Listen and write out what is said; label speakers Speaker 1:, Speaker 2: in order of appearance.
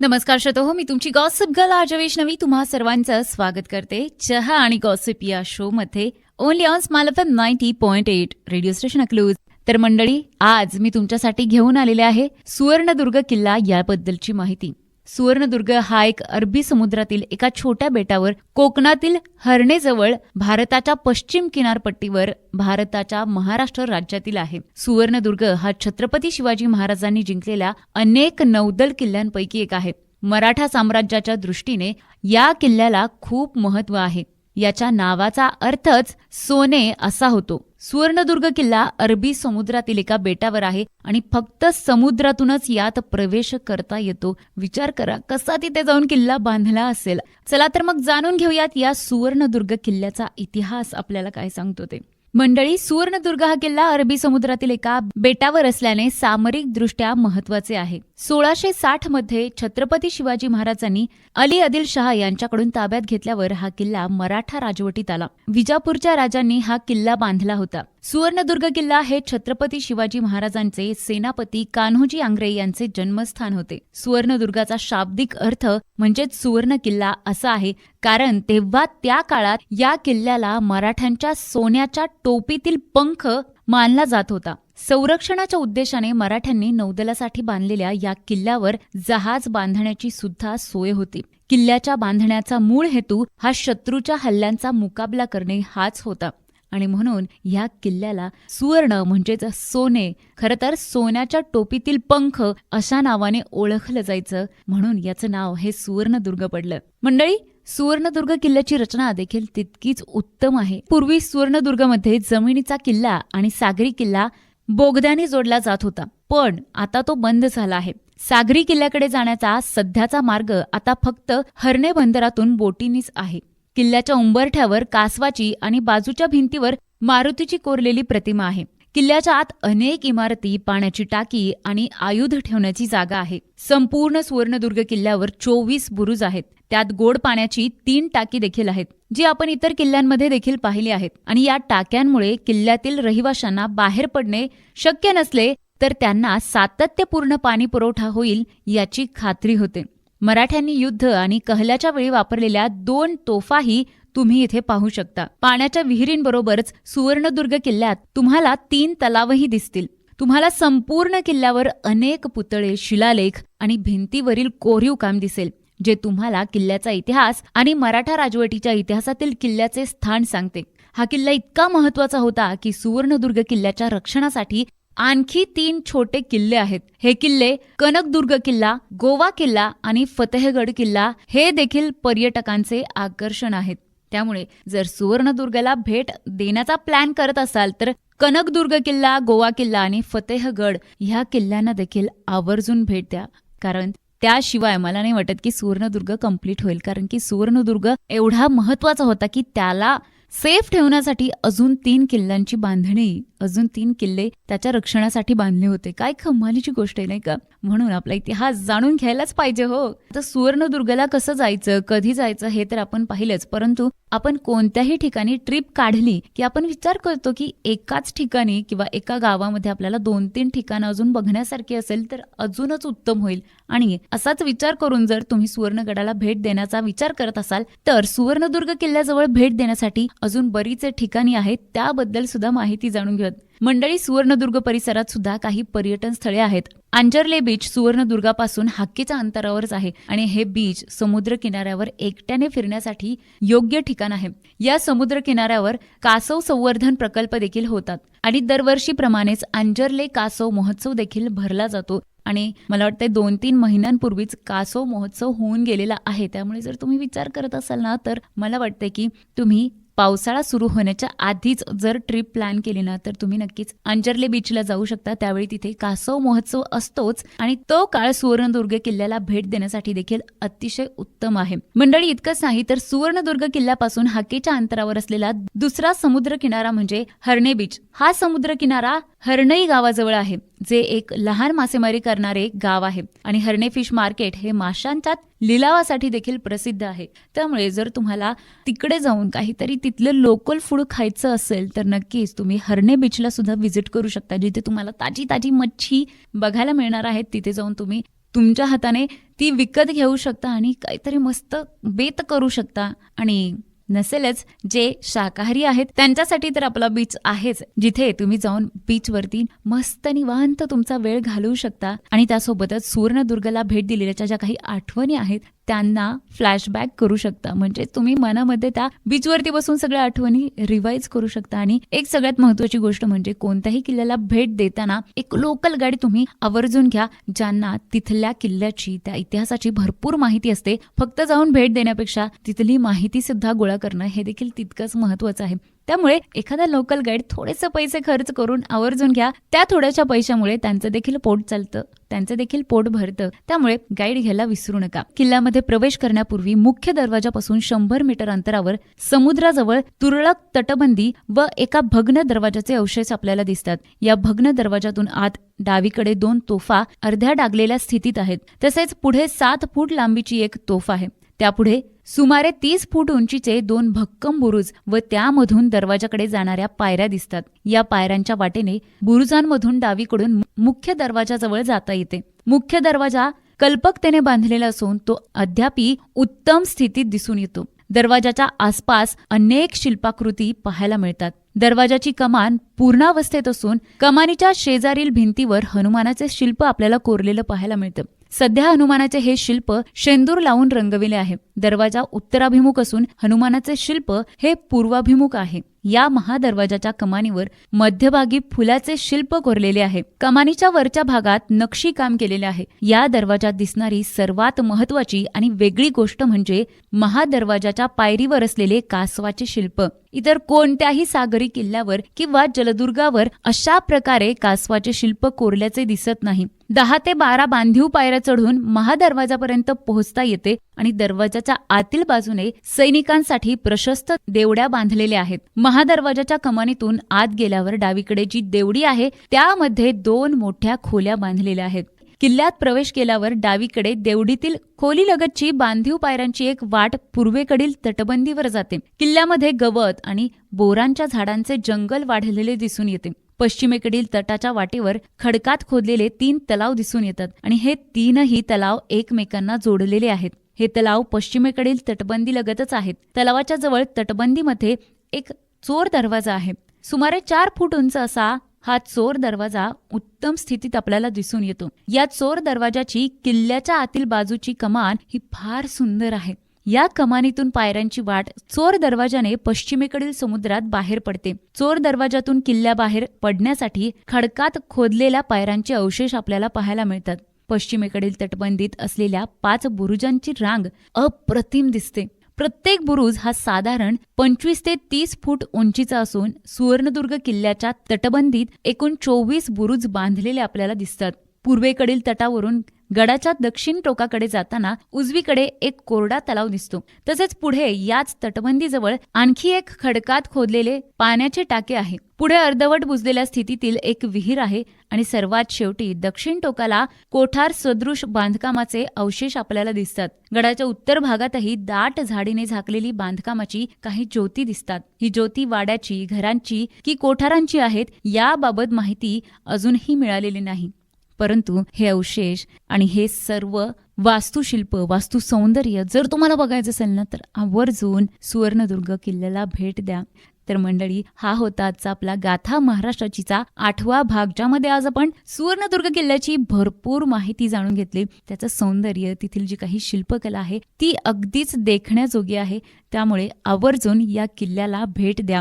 Speaker 1: नमस्कार श्रोतो हो मी तुमची गॉसिप गर्ल आजवेश वैष्णवी. तुम्हा सर्वांचं स्वागत करते. चहा आणि गॉसिप या शो मध्ये only on small F M ninety point eight radio station Akluj. तर मंडळी आज मी तुमच्यासाठी घेऊन आलेले आहे सुवर्णदुर्ग किल्ला याबद्दलची माहिती. सुवर्णदुर्ग हा एक अरबी समुद्रातील एका छोट्या बेटावर कोकणातील हरणेजवळ भारताच्या पश्चिम किनारपट्टीवर भारताच्या महाराष्ट्र राज्यातील आहे. सुवर्णदुर्ग हा छत्रपती शिवाजी महाराजांनी जिंकलेल्या अनेक नौदल किल्ल्यांपैकी एक आहे. मराठा साम्राज्याच्या दृष्टीने या किल्ल्याला खूप महत्त्व आहे. याच्या नावाचा अर्थच सोने असा होतो. सुवर्णदुर्ग किल्ला अरबी समुद्रातील एका बेटावर आहे आणि फक्त समुद्रातूनच यात प्रवेश करता येतो. विचार करा कसा तिथे जाऊन किल्ला बांधला असेल? चला तर मग जाणून घेऊयात या सुवर्णदुर्ग किल्ल्याचा इतिहास आपल्याला काय सांगतो ते. मंडळी सुवर्णदुर्ग हा किल्ला अरबी समुद्रातील एका बेटावर असल्याने सामरिक दृष्ट्या महत्त्वाचे आहे. सोळाशे साठमध्ये छत्रपती शिवाजी महाराजांनी अली आदिल शहा यांच्याकडून ताब्यात घेतल्यावर हा किल्ला मराठा राजवटीत आला. विजापूरच्या राजांनी हा किल्ला बांधला होता. सुवर्णदुर्ग किल्ला हे छत्रपती शिवाजी महाराजांचे सेनापती कान्होजी आंग्रे यांचे जन्मस्थान होते. सुवर्णदुर्गाचा शाब्दिक अर्थ म्हणजेच सुवर्ण किल्ला असा आहे कारण तेव्हा त्या काळात या किल्ल्याला मराठ्यांच्या सोन्याच्या टोपीतील पंख मानला जात होता. संरक्षणाच्या उद्देशाने मराठ्यांनी नौदलासाठी बांधलेल्या या किल्ल्यावर जहाज बांधण्याची सुद्धा सोय होती. किल्ल्याच्या बांधण्याचा मूळ हेतू हा शत्रूच्या हल्ल्यांचा मुकाबला करणे हाच होता. आणि म्हणून या किल्ल्याला सुवर्ण म्हणजेच सोने खरं तर सोन्याच्या टोपीतील पंख अशा नावाने ओळखलं जायचं. म्हणून याचं नाव हे सुवर्णदुर्ग पडलं. मंडळी सुवर्णदुर्ग किल्ल्याची रचना देखील तितकीच उत्तम आहे. पूर्वी सुवर्णदुर्गमध्ये जमिनीचा किल्ला आणि सागरी किल्ला बोगद्याने जोडला जात होता. पण आता तो बंद झाला आहे. सागरी किल्ल्याकडे जाण्याचा सध्याचा मार्ग आता फक्त हरणे बंदरातून बोटीनीच आहे. किल्ल्याच्या उंबरठ्यावर कासवाची आणि बाजूच्या भिंतीवर मारुतीची कोरलेली प्रतिमा आहे. किल्ल्याच्या आत अनेक इमारती पाण्याची टाकी आणि आयुध ठेवण्याची जागा आहे. संपूर्ण सुवर्णदुर्ग किल्ल्यावर चोवीस बुरुज आहेत. त्यात गोड पाण्याची तीन टाकी देखील आहेत जी आपण इतर किल्ल्यांमध्ये देखील पाहिली आहेत. आणि या टाक्यांमुळे किल्ल्यातील रहिवाशांना बाहेर पडणे शक्य नसले तर त्यांना सातत्यपूर्ण पाणी पुरवठा होईल याची खात्री होते. मराठ्यांनी युद्ध आणि कहल्याच्या वेळी वापरलेल्या दोन तोफाही तुम्ही इथे पाहू शकता. पाण्याच्या विहिरींबरोबरच सुवर्णदुर्ग किल्ल्यात तुम्हाला तीन तलावही दिसतील. तुम्हाला संपूर्ण किल्ल्यावर अनेक पुतळे शिलालेख आणि भिंतीवरील कोरीव काम दिसेल जे तुम्हाला किल्ल्याचा इतिहास आणि मराठा राजवटीच्या इतिहासातील किल्ल्याचे स्थान सांगते. हा किल्ला इतका महत्त्वाचा होता की सुवर्णदुर्ग किल्ल्याच्या रक्षणासाठी आणखी तीन छोटे किल्ले आहेत. हे किल्ले कनकदुर्ग किल्ला गोवा किल्ला आणि फतेहगड किल्ला हे देखील पर्यटकांचे आकर्षण आहेत. त्यामुळे जर सुवर्णदुर्गला भेट देण्याचा प्लॅन करत असाल तर कनकदुर्ग किल्ला गोवा किल्ला आणि फतेहगड ह्या किल्ल्यांना देखील आवर्जून भेट द्या. कारण त्याशिवाय मला नाही वाटत की सुवर्णदुर्ग कंप्लीट होईल. कारण की सुवर्णदुर्ग एवढा महत्त्वाचा होता की त्याला सेफ ठेवण्यासाठी अजून तीन किल्ल्यांची बांधणी अजून तीन किल्ले त्याच्या रक्षणासाठी बांधले होते. काय खंभालीची गोष्ट आहे नाही का? म्हणून आपला इतिहास जाणून घ्यायलाच पाहिजे हो. तर सुवर्णदुर्गला कसं जायचं कधी जायचं हे तर आपण पाहिलंच. परंतु आपण कोणत्याही ठिकाणी ट्रिप काढली की आपण विचार करतो की एकाच ठिकाणी किंवा एका गावामध्ये आपल्याला दोन तीन ठिकाणं अजून बघण्यासारखी असेल तर अजूनच उत्तम होईल. आणि असाच विचार करून जर तुम्ही सुवर्णगडाला भेट देण्याचा विचार करत असाल तर सुवर्णदुर्ग किल्ल्याजवळ भेट देण्यासाठी अजून बरीच ठिकाणी आहेत. त्याबद्दल सुद्धा माहिती जाणून घेऊयात मंडळी सुवर्णदुर्ग परिसरात सुद्धा काही पर्यटन स्थळे आहेत. आंजरले बीच सुवर्णदुर्गापासून हाकीच्या अंतरावरच आहे आणि हे बीच समुद्र किनाऱ्यावर एकट्याने फिरण्यासाठी योग्य ठिकाण आहे. या समुद्र किनाऱ्यावर कासव संवर्धन प्रकल्प देखील होतात आणि दरवर्षीप्रमाणेच आंजरले कासव महोत्सव देखील भरला जातो आणि मला वाटतं दोन तीन महिन्यांपूर्वीच कासव महोत्सव होऊन गेलेला आहे. त्यामुळे जर तुम्ही विचार करत असाल ना तर मला वाटते की तुम्ही पावसाळा सुरू होण्याच्या आधीच जर ट्रिप प्लॅन केली ना तर तुम्ही नक्कीच अंजर्ले बीचला जाऊ शकता. त्यावेळी तिथे कासव महोत्सव असतोच आणि तो काळ सुवर्णदुर्ग किल्ल्याला भेट देण्यासाठी देखील अतिशय उत्तम आहे. मंडळी इतकंच नाही तर सुवर्णदुर्ग किल्ल्यापासून हाकेच्या अंतरावर असलेला दुसरा समुद्र किनारा म्हणजे हरणे बीच हा समुद्र किनारा हरणई गावाजवळ आहे जे एक लहान मासेमारी करणारे गाव आहे आणि हरणे फिश मार्केट हे माशांच्या लिलावासाठी देखील प्रसिद्ध आहे. त्यामुळे जर तुम्हाला तिकडे जाऊन काहीतरी तिथलं लोकल फूड खायचं असेल तर नक्कीच तुम्ही हरणे बीचला सुद्धा व्हिजिट करू शकता जिथे तुम्हाला ताजी ताजी मच्छी बघायला मिळणार आहेत. तिथे जाऊन तुम्ही तुमच्या हाताने ती विकत घेऊ शकता आणि काहीतरी मस्त बेत करू शकता आणि नसेलच जे शाकाहारी आहेत त्यांच्यासाठी तर आपला बीच आहेच. जिथे तुम्ही जाऊन बीचवरती मस्त निवांत तुमचा वेळ घालवू शकता. आणि त्यासोबतच सुवर्णदुर्गला भेट दिलेल्या ज्या काही आठवणी आहेत त्यांना फ्लॅशबॅक करू शकता. म्हणजे तुम्ही मनामध्ये त्या बीचवरती बसून सगळ्या आठवणी रिवाईज करू शकता. आणि एक सगळ्यात महत्वाची गोष्ट म्हणजे कोणत्याही किल्ल्याला भेट देताना एक लोकल गाडी तुम्ही आवर्जून घ्या ज्यांना तिथल्या किल्ल्याची त्या इतिहासाची भरपूर माहिती असते. फक्त जाऊन भेट देण्यापेक्षा तिथली माहिती सुद्धा गोळा करणं हे देखील तितकंच महत्वाचं आहे. त्यामुळे एखादा लोकल गाईड थोडेसे पैसे खर्च करून आवर्जून घ्या. त्या थोड्याशा पैशामुळे त्यांचं देखील पोट चालतं त्यांचं देखील पोट भरतं. त्यामुळे गाईड घ्यायला विसरू नका. किल्ल्यामध्ये प्रवेश करण्यापूर्वी मुख्य दरवाजापासून शंभर मीटर अंतरावर समुद्राजवळ तुरळक तटबंदी व एका भग्न दरवाजाचे अवशेष आपल्याला दिसतात. या भग्न दरवाजातून आत डावीकडे दोन तोफा अर्ध्या डागलेल्या स्थितीत आहेत. तसेच पुढे सात फूट लांबीची एक तोफ आहे. त्यापुढे सुमारे तीस फूट उंचीचे दोन भक्कम बुरुज व त्यामधून दरवाजाकडे जाणाऱ्या पायऱ्या दिसतात. या पायऱ्यांच्या वाटेने बुरुजांमधून डावीकडून मुख्य दरवाजाजवळ जाता येते. मुख्य दरवाजा कल्पकतेने बांधलेला असून तो अद्यापी उत्तम स्थितीत दिसून येतो. दरवाजाच्या आसपास अनेक शिल्पाकृती पाहायला मिळतात. दरवाजाची कमान पूर्णावस्थेत असून कमानीच्या शेजारील भिंतीवर हनुमानाचे शिल्प आपल्याला कोरलेलं पाहायला मिळतं. सध्या हनुमानाचे हे शिल्प शेंदूर लावून रंगविले आहे. दरवाजा उत्तराभिमुख असून हनुमानाचे शिल्प हे पूर्वाभिमुख आहे. या महादरवाजाच्या कमानीवर मध्यभागी फुलाचे शिल्प कोरलेले आहे. कमानीच्या वरच्या भागात नक्षी काम केलेले आहे. या दरवाजात दिसणारी सर्वात महत्वाची आणि वेगळी गोष्ट म्हणजे महादरवाजाच्या पायरीवर असलेले कासवाचे शिल्प. इतर कोणत्याही सागरी किल्ल्यावर किंवा जलदुर्गावर अशा प्रकारे कासवाचे शिल्प कोरल्याचे दिसत नाही. दहा ते बारा बांधीव पायऱ्या चढून महादरवाजापर्यंत पोहोचता येते आणि दरवाजाच्या आतील बाजूने सैनिकांसाठी प्रशस्त देवड्या बांधलेल्या आहेत. महादरवाजाच्या कमानीतून आत गेल्यावर डावीकडे जी देवडी आहे त्यामध्ये दोन मोठ्या खोल्या बांधलेल्या आहेत. किल्ल्यात प्रवेश केल्यावर डावीकडे देवडीतील खोलीलगतची बांधीव पायऱ्यांची एक वाट पूर्वेकडील तटबंदीवर जाते. किल्ल्यामध्ये गवत आणि बोरांच्या झाडांचे जंगल वाढलेले दिसून येते. पश्चिमेकडील तटाच्या वाटेवर खडकात खोदलेले तीन तलाव दिसून येतात आणि हे तीनही तलाव एकमेकांना जोडलेले आहेत. हे तलाव पश्चिमेकडील तटबंदी लगतच आहेत. तलावाच्या जवळ तटबंदीमध्ये एक चोर दरवाजा आहे. सुमारे चार फूट उंच असा हा चोर दरवाजा उत्तम स्थितीत आपल्याला दिसून येतो. या चोर दरवाजाची किल्ल्याच्या आतील बाजूची कमान ही फार सुंदर आहे. या कमानीतून पायऱ्यांची वाट चोर दरवाजाने पश्चिमेकडील समुद्रात बाहेर पडते. चोर दरवाजातून किल्ल्याबाहेर पडण्यासाठी खडकात खोदलेल्या पायऱ्यांचे अवशेष आपल्याला पाहायला मिळतात. पश्चिमेकडील तटबंदीत असलेल्या पाच बुरुजांची रांग अप्रतिम दिसते. प्रत्येक बुरुज हा साधारण पंचवीस ते तीस फूट उंचीचा असून सुवर्णदुर्ग किल्ल्याच्या तटबंदीत एकूण चोवीस बुरुज बांधलेले आपल्याला दिसतात. पूर्वेकडील तटावरून गडाच्या दक्षिण टोकाकडे जाताना उजवीकडे एक कोरडा तलाव दिसतो. तसेच पुढे याच तटबंदीजवळ आणखी एक खडकात खोदलेले पाण्याचे टाके आहे. पुढे अर्धवट बुजलेल्या स्थितीतील एक विहीर आहे आणि सर्वात शेवटी दक्षिण टोकाला कोठार सदृश बांधकामाचे अवशेष आपल्याला दिसतात. गडाच्या उत्तर भागातही दाट झाडीने झाकलेली बांधकामाची काही ज्योती दिसतात. ही ज्योती वाड्याची घरांची की कोठारांची आहेत याबाबत माहिती अजूनही मिळालेली नाही. परंतु हे अवशेष आणि हे सर्व वास्तुशिल्प वास्तू सौंदर्य जर तुम्हाला बघायचं असेल ना तर आवर्जून सुवर्णदुर्ग किल्ल्याला भेट द्या. तर मंडळी हा होता आजचा आपला गाथा महाराष्ट्राचीचा आठवा भाग ज्यामध्ये आज आपण सुवर्णदुर्ग किल्ल्याची भरपूर माहिती जाणून घेतली. त्याचं सौंदर्य तेथील जी काही शिल्पकला आहे ती अगदीच देखण्याजोगी आहे. त्यामुळे आवर्जून या किल्ल्याला भेट द्या.